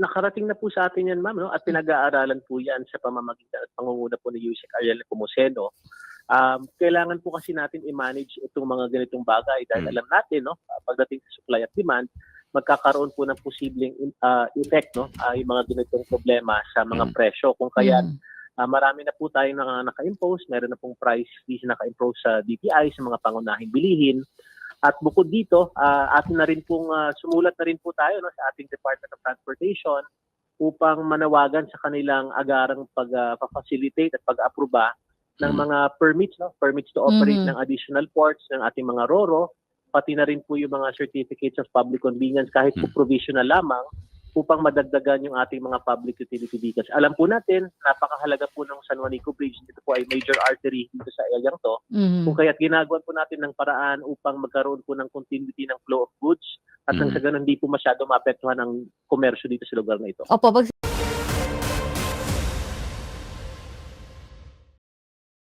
nakarating na po sa atin yan, ma'am, no? at pinag-aaralan po yan sa pamamagitan at pangunguna po ni Yusek Ariel Pomoseno. Um, kailangan po kasi natin i-manage itong mga ganitong bagay dahil Mm. alam natin, no, ah, pagdating sa supply at demand, magkakaroon po ng posibleng uh, effect, no, ah, yung mga ganitong problema sa mga Mm. presyo. Kung kaya Mm. Ah, marami na po tayong naka, naka-impose, meron na pong price fees na naka-impose sa DTI sa mga pangunahing bilihin. At bukod dito, ah, atin na rin pong ah, sumulat na rin po tayo no, sa ating Department of Transportation upang manawagan sa kanilang agarang pag-facilitate at pag-aproba ng Mm. mga permits, no, permits to operate Mhm. ng additional ports ng ating mga RORO, pati na rin po yung mga certificates of public convenience kahit po Mm. provisional lamang upang madagdagan yung ating mga public utility vehicles. Alam po natin, napakahalaga po ng San Juanico Bridge. Dito po ay major artery dito sa area to. Mhm. Kung kaya't ginagawa po natin ng paraan upang magkaroon po ng continuity ng flow of goods at nang Mm. sa ganun hindi po masyado maapektuhan ang komersyo dito sa lugar na ito. Opo, pag